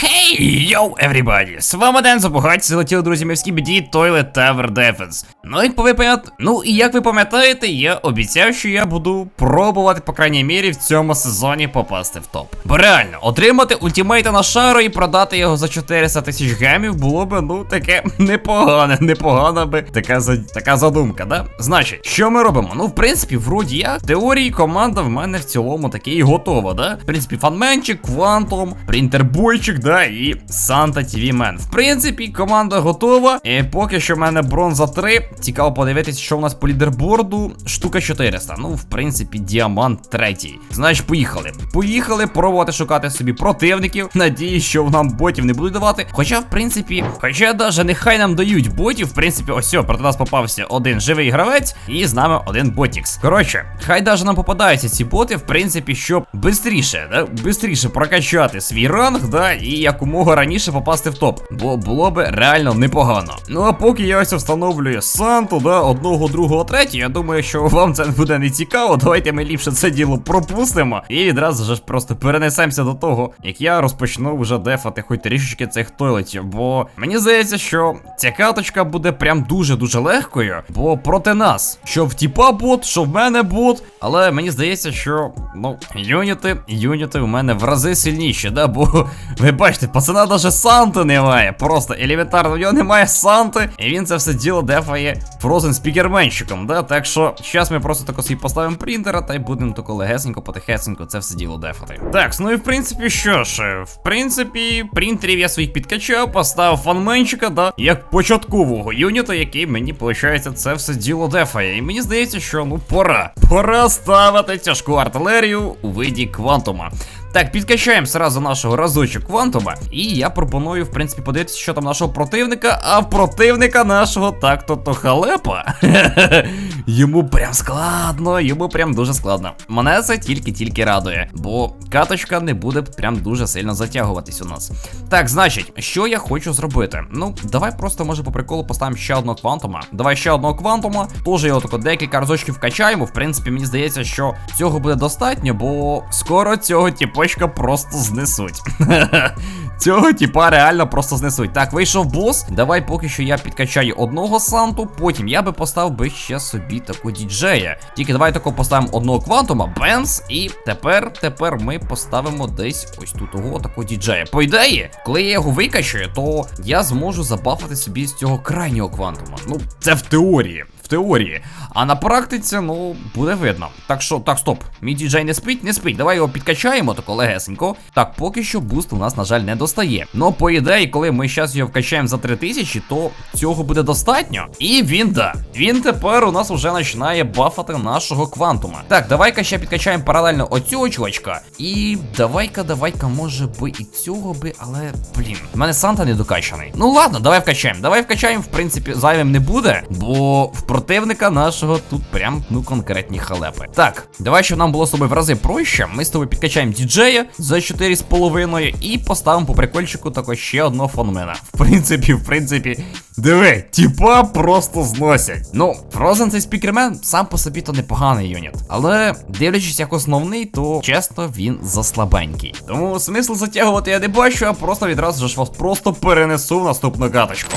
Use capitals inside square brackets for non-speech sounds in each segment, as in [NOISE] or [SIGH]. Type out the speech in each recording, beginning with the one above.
Хей, йоу, everybody! З вами Ден Забугач, залетіли друзі в Skibidi Toilet Tower Defense. Ну, як ви пам'ят... ну і як ви пам'ятаєте, я обіцяв, що я буду пробувати, по крайній мірі, в цьому сезоні попасти в топ. Бо реально, отримати ультимейта на шару і продати його за 400 тисяч гемів було би, ну, таке непогане, непогана би така, за... така задумка, да? Значить, що ми робимо? Ну, в принципі, вроді як, в теорії команда в мене в цілому таки і готова, да? В принципі, фанменчик, квантом, принтербойчик, да, і Санта TV Мен. В принципі, команда готова. І поки що в мене бронза 3. Цікаво подивитися, що у нас по лідерборду. Штука 400. Ну, в принципі, діамант третій. Значить, поїхали. Поїхали пробувати шукати собі противників. Надіюсь, що нам ботів не будуть давати. Хоча, в принципі, хоча даже нехай нам дають ботів. В принципі, ось о, проти нас попався один живий гравець, і з нами один ботікс. Коротше, хай даже нам попадаються ці боти, в принципі, щоб бистріше, да, бистріше прокачати свій ранг, да, і якомога раніше попасти в топ. Бо було би реально непогано. Ну а поки я ось встановлюю Санту, да, одного, другого, третього, я думаю, що вам це буде не цікаво. Давайте ми ліпше це діло пропустимо. І відразу ж просто перенесемося до того, як я розпочну вже дефати хоч трішечки цих тойлетів. Бо мені здається, що ця каточка буде прям дуже-дуже легкою. Бо проти нас, що в тіпа бот, що в мене бот. Але мені здається, що ну, юніти, юніти у мене в рази сильніші, да? Бо [LAUGHS] ви бачите, пацана даже Санти немає. Просто елементарно, в нього немає Санти, і він це все діло дефає фрозен спікерменщиком, да? Так що зараз ми просто тако собі поставимо принтера та й будемо тако легесенько, потихесенько це все діло дефати. Так, ну і в принципі, що ж, в принципі, принтерів я своїх підкачав, поставив фанменчика, да, як початкового юніта, який мені, виходить, це все діло дефає. І мені здається, що ну пора. Пора ставити тяжку артилерію у виді квантума. Так, підкачаємо сразу нашого разочок квантума. І я пропоную, в принципі, подивитися, що там нашого противника. А противника нашого так-то то халепа. [LAUGHS] йому прям складно, йому прям дуже складно. Мене це тільки-тільки радує, бо каточка не буде прям дуже сильно затягуватись у нас. Так, значить, що я хочу зробити? Ну, давай просто, може, по приколу поставимо ще одного квантума. Давай ще одного квантума. Тоже його тако декілька разочків вкачаємо. В принципі, мені здається, що цього буде достатньо, бо скоро цього тіпочка просто знесуть. [LAUGHS] Цього типа реально просто знесуть. Так, вийшов бос. Давай поки що я підкачаю одного санту. Потім я би поставив би ще собі таку діджея. Тільки давай тако поставимо одного квантума, бенс. І тепер, тепер ми поставимо десь ось тут того такого діджея. По ідеї, коли я його викачаю, то я зможу забафати собі з цього крайнього квантума. Ну, це в теорії. Теорії. А на практиці, ну, буде видно. Так що, так, стоп. Мій діджей не спить, не спить. Давай його підкачаємо, тако легесенько. Так, поки що буст у нас, на жаль, не достає. Ну, по ідеї, коли ми зараз його вкачаємо за 3000, то цього буде достатньо. І він да. Він тепер у нас вже починає бафати нашого квантума. Так, давай-ка ще підкачаємо паралельно оцього чувачка. І давай-ка, давай-ка, може би і цього би, але, блін, в мене Санта не докачаний. Ну ладно, давай вкачаємо. Давай вкачаємо, в принципі, зайвим не буде, бо в противника нашого тут прям ну конкретні халепи. Так, давай, щоб нам було з тобою в рази проще. Ми з тобою підкачаємо діджея за 4,5 і поставимо по прикольчику також ще одного фонмена. В принципі, в принципі, диви, тіпа просто зносять. Ну, Фрозен цей спікермен сам по собі то непоганий юніт. Але дивлячись як основний, то чесно він заслабенький. Тому смисл затягувати я не бачу, а просто відразу ж вас просто перенесу в наступну каточку.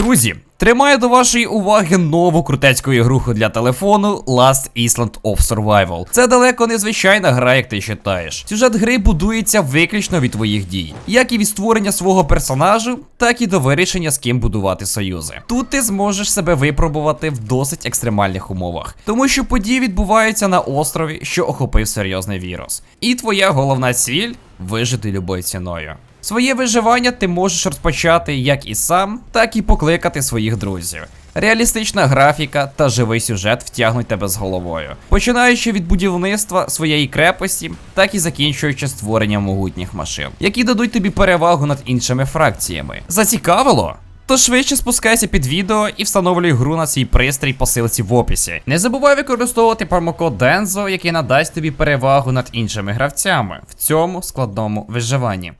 Друзі, тримаю до вашої уваги нову крутецьку ігруху для телефону Last Island of Survival. Це далеко не звичайна гра, як ти читаєш. Сюжет гри будується виключно від твоїх дій, як і від створення свого персонажу, так і до вирішення з ким будувати союзи. Тут ти зможеш себе випробувати в досить екстремальних умовах, тому що події відбуваються на острові, що охопив серйозний вірус. І твоя головна ціль вижити любою ціною. Своє виживання ти можеш розпочати як і сам, так і покликати своїх друзів. Реалістична графіка та живий сюжет втягнуть тебе з головою, починаючи від будівництва своєї крепості, так і закінчуючи створенням могутніх машин, які дадуть тобі перевагу над іншими фракціями. Зацікавило? То швидше спускайся під відео і встановлюй гру на свій пристрій по силці в описі. Не забувай використовувати промокод Denzo, який надасть тобі перевагу над іншими гравцями в цьому складному виживанні.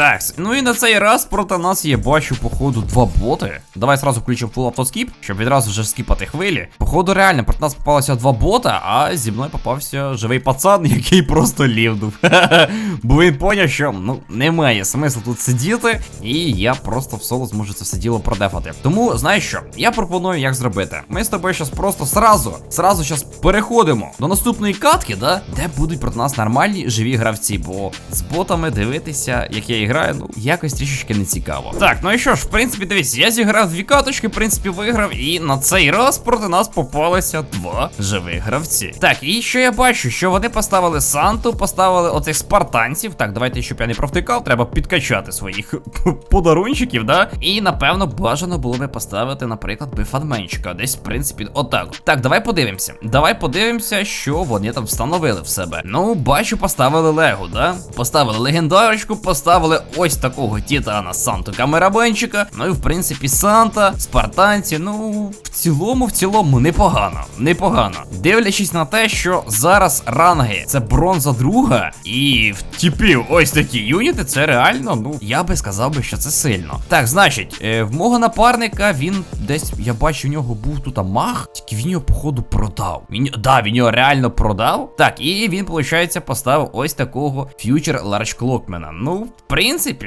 Так, ну і на цей раз проти нас є, бачу, походу, два боти. Давай сразу включимо full автоскіп, щоб відразу вже скіпати хвилі. Походу, реально, проти нас попалося два бота, а зі мною попався живий пацан, [LAUGHS] який просто лівнув. [LAUGHS] Бо він поняв, що ну немає смислу тут сидіти, і я просто в соло зможу це все діло продефати. Тому, знаєш що, я пропоную, як зробити. Ми з тобою зараз просто сразу, сразу зараз переходимо до наступної катки, да, де будуть проти нас нормальні живі гравці, бо з ботами дивитися, як я граю, ну якось трішечки не цікаво. Так, ну і що ж, в принципі, дивись, я зіграв дві каточки, в принципі, виграв, і на цей раз проти нас попалися два живих гравці. Так, і що я бачу, що вони поставили Санту, поставили оцих спартанців. Так, давайте, щоб я не провтикав, треба підкачати своїх [LAUGHS] подарунчиків, да? І напевно бажано було би поставити, наприклад, бифанменчика. Десь, в принципі, отак. Так, давай подивимося. Давай подивимося, що вони там встановили в себе. Ну, бачу, поставили Лего, да? Поставили легендарочку, поставили ось такого Титана Санту Камерабенчика. Ну і в принципі, Санта, спартанці. Ну, в цілому, в цілому, непогано. Непогано. Дивлячись на те, що зараз ранги це бронза друга, і в типів ось такі юніти, це реально, ну, я би сказав би, що це сильно. Так, значить, е, в мого напарника він десь, я бачу, в нього був тут маг, тільки він його, походу, продав. Він, да, він його реально продав. Так, і він, виходить, поставив ось такого фьючер Ларч Клокмена. Ну, в принципі,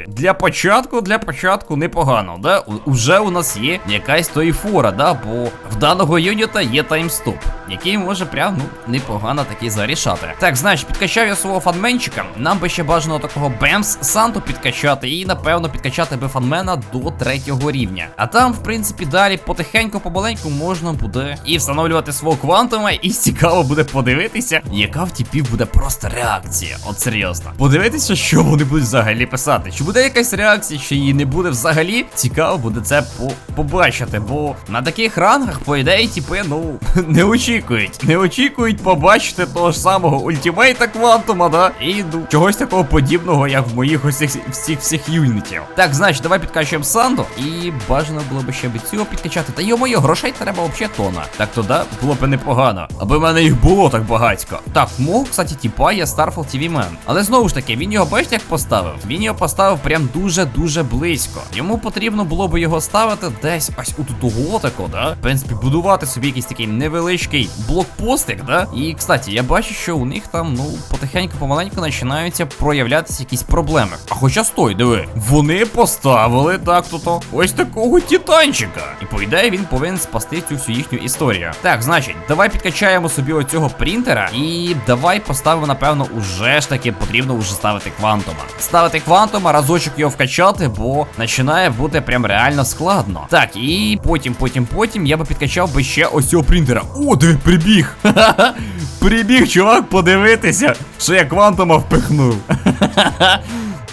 для початку, для початку непогано, да? Уже у нас є якась то і фора, да? Бо в даного юніта є таймстоп, який може прям, ну, непогано таки зарішати. Так, значить, підкачав я свого фанменчика. Нам би ще бажано такого Бемс Санту підкачати, і напевно підкачати би фанмена до третього рівня. А там, в принципі, далі потихеньку, помаленьку можна буде і встановлювати свого квантума, і цікаво буде подивитися, яка в типів буде просто реакція. От серйозно. Подивитися, що вони будуть взагалі писати. Чи буде якась реакція, чи її не буде взагалі. Цікаво буде це по побачити, бо на таких рангах, по ідеї, типи, ну, [LAUGHS] не очікують. Не очікують побачити того ж самого ультимейта квантума, да? І ну, чогось такого подібного, як в моїх цих всіх всіх юнітів. Так, значить, давай підкачуємо Санду, і бажано було б ще б цього підкачати. Та йо-моє, грошей треба взагалі тона. Так то да, було б непогано. Аби в мене їх було так багатько. Так, в мого, кстати, типа є Starfall TV Man. Але знову ж таки, він його бачите, як поставив. Він його поставив прям дуже-дуже близько. Йому потрібно було б його ставити десь ось у того да? В принципі, будувати собі якийсь такий невеличкий блокпостик, да? І, кстати, я бачу, що у них там, ну, потихеньку, помаленьку починаються проявлятися якісь проблеми. А хоча стой, диви, вони поставили так то ось такого титанчика. І по ідеї він повинен спасти цю всю їхню історію. Так, значить, давай підкачаємо собі оцього принтера і давай поставимо, напевно, уже ж таки потрібно вже ставити квантума. Ставити квантума, разочок його вкачати, бо починає бути прям реально складно. Так, і потім, потім, потім я би підкачав би ще ось цього принтера. О, диви, прибіг! [LAUGHS] Прибіг, чувак, подивитися, що я квантума впихнув. [LAUGHS]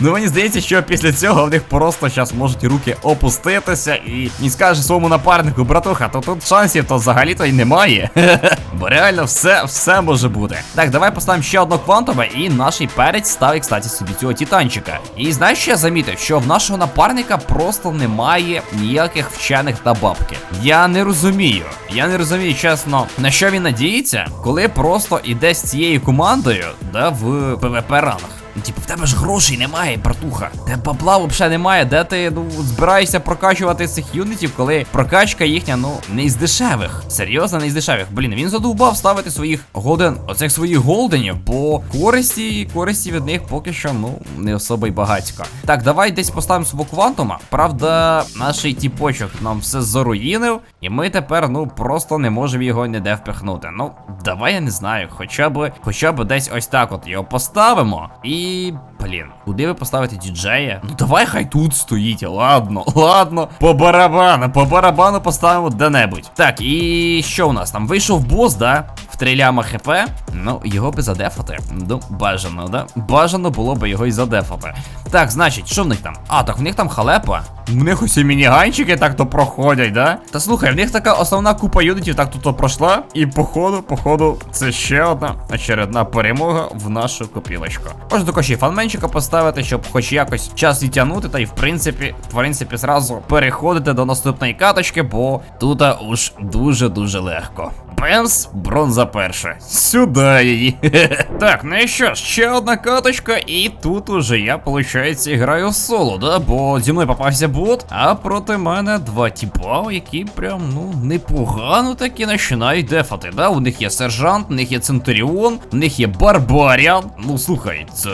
Ну мені здається, що після цього в них просто зараз можуть руки опуститися і не скаже своєму напарнику, братуха, то тут шансів то взагалі-то й немає. [LAUGHS] Бо реально все, все може бути. Так, давай поставимо ще одного квантове, і наш перець ставить, кстати, собі цього титанчика. І знаєш, що я замітив, що в нашого напарника просто немає ніяких вчених та бабки. Я не розумію. Я не розумію, чесно, на що він надіється, коли просто іде з цією командою, да, в ПВП ранах. Ну, Типу, в тебе ж грошей немає, братуха. Де бабла взагалі немає, де ти ну збираєшся прокачувати цих юнітів, коли прокачка їхня, ну, не із дешевих. Серйозно, не із дешевих. Блін, він задовбав ставити своїх голден, оцих своїх голденів, бо користі, користі від них поки що, ну, не особо й багатько. Так, давай десь поставимо свого квантума. Правда, наш тіпочок нам все заруїнив, і ми тепер, ну, просто не можемо його ніде впихнути. Ну, давай я не знаю, хоча б, хоча б десь ось так от його поставимо. І. Блін, куди ви поставите діджея? Ну давай хай тут стоїть. Ладно, ладно. По барабану, по барабану поставимо де-небудь. Так, і що у нас там? Вийшов бос, да? В хп. Ну, його би задефати. Ну, бажано, да? Бажано було би його і задефати. Так, значить, що в них там? А, так в них там халепа. В них усі мініганчики так то проходять, да? Та слухай, в них така основна купа юнітів так тут пройшла. І походу, походу, це ще одна очередна перемога в нашу копілочку. Можна також і фанменчика поставити, щоб хоч якось час відтягнути, та й в принципі, в принципі, зразу переходити до наступної каточки, бо тут уж дуже-дуже легко. Бенс, бронза перша. Сюди її. [LAUGHS] так, ну і що ще одна каточка, і тут уже я, виходить, граю соло, да? Бо зі мною попався бот, а проти мене два тіпа, які прям, ну, непогано таки починають дефати. Да? У них є сержант, у них є Центуріон, у них є Барбаріан. Ну слухай, це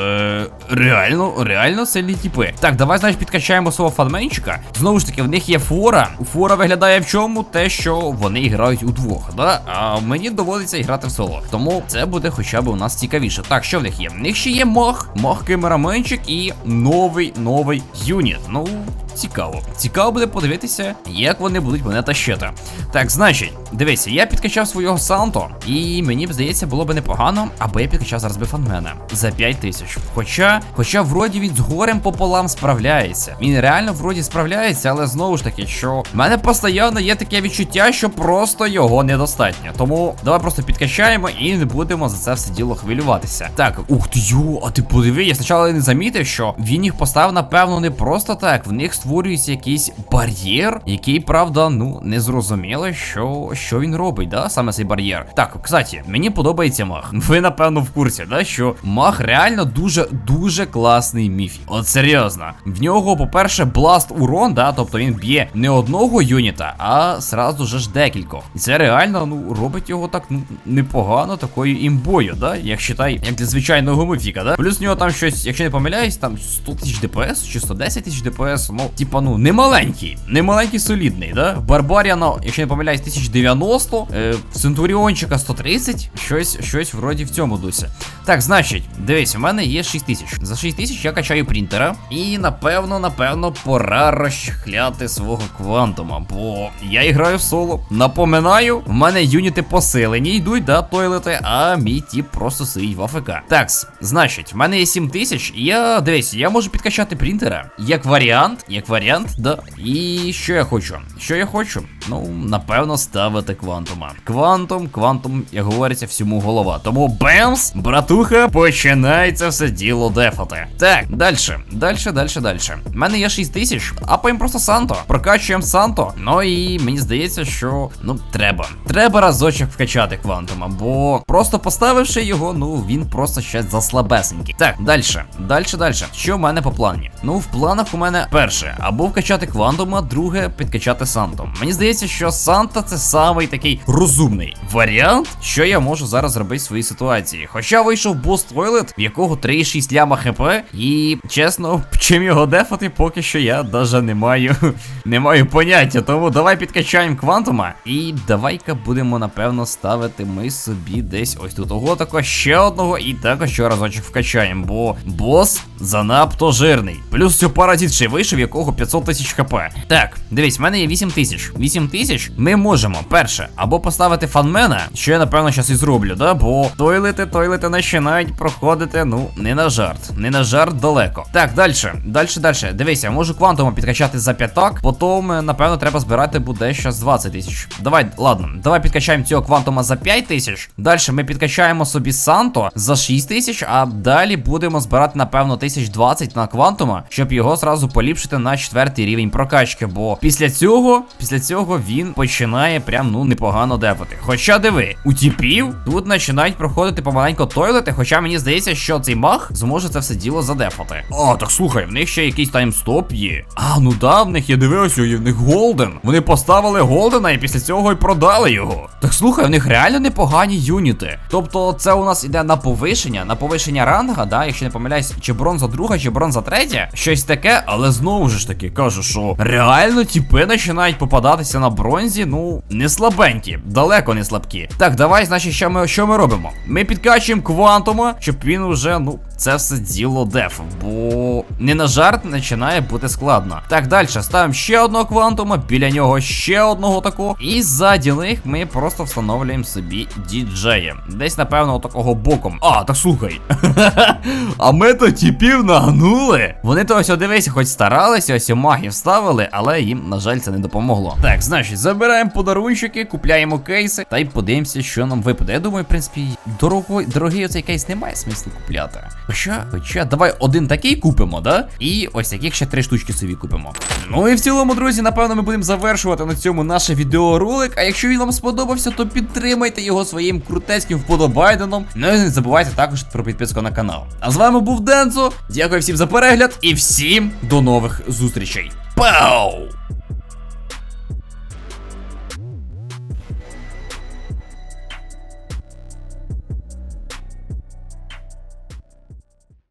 реально, реально сильні тіпи. Так, давай, значить, підкачаємо свого фанменчика. Знову ж таки, в них є фора. Фора виглядає в чому? Те, що вони грають удвох, да? А мені доводиться грати в соло. Тому це буде хоча б у нас цікавіше. Так, що в них є? В них ще є мох, мох, кемераменчик і новий новий юніт. Ну. Цікаво. Цікаво буде подивитися, як вони будуть мене тащити. Так, значить, дивися, я підкачав свого Санто, і мені б здається, було б непогано, аби я підкачав зараз би фанмена за 5 тисяч. Хоча, хоча вроді він з горем пополам справляється. Він реально вроді справляється, але знову ж таки, що в мене постійно є таке відчуття, що просто його недостатньо. Тому давай просто підкачаємо і не будемо за це все діло хвилюватися. Так, ух ти йо, а ти подиви, я спочатку не замітив, що він їх поставив, напевно, не просто так. В них створюється якийсь бар'єр, який, правда, ну не зрозуміло, що що він робить, да, саме цей бар'єр. Так, кстати, мені подобається мах. Ви напевно в курсі, да, що мах реально дуже дуже класний міфі. От серйозно. В нього, по-перше, бласт урон, да, тобто він б'є не одного юніта, а сразу же ж декількох. І це реально ну робить його так ну непогано такою імбою, да, як считай, як для звичайного міфіка, да. Плюс в нього там щось, якщо не помиляюсь, там 100 тисяч ДПС чи 110 тисяч ДПС, ну, типа, ну, не маленький, не маленький солідний, да? Барбаріана, якщо не помиляюсь, 1090, е, Центуріончика 130, щось, щось вроді в цьому дусі. Так, значить, дивись, у мене є 6 тисяч. За 6 тисяч я качаю принтера. І напевно, напевно, пора розчхляти свого квантума. Бо я граю в соло. Напоминаю, в мене юніти посилені йдуть, да, тойлети, а мій тіп просто стоїть в АФК. Такс, значить, в мене є 7 тисяч, і я дивись, я можу підкачати принтера. Як варіант, як варіант, да. І що я хочу? Що я хочу? Ну, напевно, ставити квантума. Квантум, квантум, як говориться, всьому голова. Тому бемс, братуха, починається все діло дефати. Так, далі, далі, далі, далі. У мене є 6 тисяч, апаємо просто Санто. Прокачуємо Санто. Ну і мені здається, що ну треба. Треба разочок вкачати квантума, бо просто поставивши його, ну він просто ще заслабесенький. Так, далі, далі, далі. Що в мене по плані? Ну, в планах у мене перше, або вкачати квантума, друге підкачати Санто. Мені здається, що Санта це самий такий розумний варіант, що я можу зараз зробити в своїй ситуації. Хоча вийшов бос Тойлет, в якого 3,6 ляма хп, і чесно, чим його дефати, поки що я навіть не маю [LAUGHS] не маю поняття. Тому давай підкачаємо квантума. І давай-ка будемо, напевно, ставити ми собі десь ось тут. Ого, також ще одного, і також ще разочок вкачаємо, бо бос занадто жирний. Плюс цю паразит ще вийшов, якого 500 тисяч хп. Так, дивись, в мене є 8 тисяч. 8 тисяч ми можемо, перше, або поставити фанмена, що я напевно зараз і зроблю, да? Бо тойлети, тойлети починають проходити, ну, не на жарт, не на жарт далеко. Так, далі, далі, далі. Дивися, можу квантума підкачати за п'ятак, потім, е, напевно, треба збирати буде щас 20 тисяч. Давай, ладно, давай підкачаємо цього квантума за 5 тисяч. Далі ми підкачаємо собі Санто за 6 тисяч, а далі будемо збирати, напевно, 1020 на квантума, щоб його зразу поліпшити на четвертий рівень прокачки. Бо після цього, після цього він починає прям ну непогано дефати. Хоча диви, у тіпів тут починають проходити помаленько тойлети, хоча мені здається, що цей маг зможе це все діло задефати. О, так слухай, в них ще якийсь таймстоп є. А, ну да, в них я дивився, є в них голден. Вони поставили голдена і після цього й продали його. Так слухай, в них реально непогані юніти. Тобто, це у нас іде на повишення, на повишення ранга, да, якщо не помиляюсь, чи бронза друга, чи бронза третя, щось таке, але знову ж таки кажу, що реально тіпи починають попадатися на бронзі, ну, не слабенькі, далеко не слабкі. Так, давай, значить, що ми що ми робимо? Ми підкачуємо квантума, щоб він уже, ну, це все діло деф, бо не на жарт починає бути складно. Так, далі ставимо ще одного квантума, біля нього ще одного такого. І ззаді них ми просто встановлюємо собі діджея. Десь, напевно, такого боком. А, так слухай. [LAUGHS] А ми то тіпів нагнули. Вони то ось дивись, хоч старалися, ось магів ставили, але їм, на жаль, це не допомогло. Так, значить, забираємо подарунчики, купляємо кейси та й подивимося, що нам випаде. Я думаю, в принципі, дорогой, дорогий оцей кейс немає смислу купляти. Хоча, хоча, давай один такий купимо, да? І ось таких ще три штучки собі купимо. Ну і в цілому, друзі, напевно, ми будемо завершувати на цьому наш відеоролик. А якщо він вам сподобався, то підтримайте його своїм крутецьким вподобайденом. Ну і не забувайте також про підписку на канал. А з вами був Дензо. Дякую всім за перегляд і всім до нових зустрічей. Пау!